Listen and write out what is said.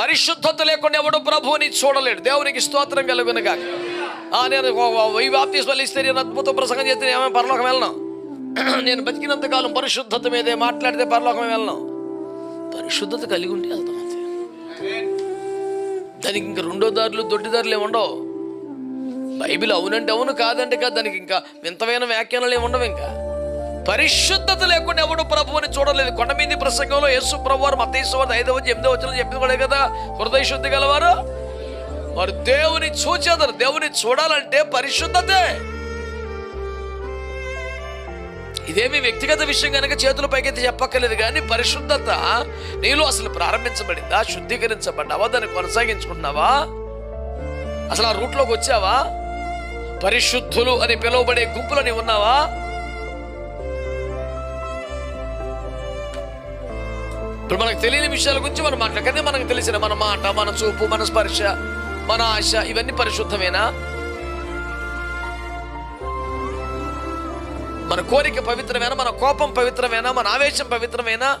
పరిశుద్ధత లేకుండా ఎవడు ప్రభువుని చూడలేడు. దేవునికి స్తోత్రం కలుగునుగా ఆ నేను ఈ వ్యాప్తి స్వలిస్తే నేను అద్భుత ప్రసంగం చేస్తే ఏమైనా పరలోకం వెళ్ళను. నేను బతికినంత కాలం పరిశుద్ధత మీదే మాట్లాడితే పరలోకం వెళ్ళను. పరిశుద్ధత కలిగి ఉంటే వెళ్తాం అంతే. దానికి ఇంకా రెండో దారులు దొడ్డి దారులు ఉండవు. బైబిల్ అవునంటే అవును కాదంటే కాదు. దానికి ఇంకా వింతమైన వ్యాఖ్యానాలు ఏముండవు ఉండవు ఇంకా. పరిశుద్ధత లేకుండా ఎవడు ప్రభువుని చూడలేదు. కొండమీది ప్రసంగంలో యేసు ప్రభు వారు మతేశ్వరు ఐదవ ఎనిమిదో వచ్చిన చెప్పింది కూడా కదా? హృదయ శుద్ధి గలవారు? వారు దేవుని చూచేదారు. దేవుని చూడాలంటే పరిశుద్ధతే. ఇదేమి వ్యక్తిగత విషయం కనుక చేతుల పైకైతే చెప్పక్కర్లేదు కానీ పరిశుద్ధత నీలో అసలు ప్రారంభించబడిందా? శుద్ధీకరించబడ్డావా? దాన్ని కొనసాగించుకుంటున్నావా? అసలు ఆ రూట్లోకి వచ్చావా? పరిశుద్ధులు అని పిలువబడే గుంపులని ఉన్నావా? ఇప్పుడు మనకు తెలియని విషయాల గురించి మనం మాట్లాడ మనకు తెలిసిన మన మాట మన చూపు మన స్పర్శ మన ఆశ ఇవన్నీ పరిశుద్ధమేనా? మన కోరిక పవిత్రమేనా? మన కోపం పవిత్రమేనా? మన ఆవేశం పవిత్రమేనా?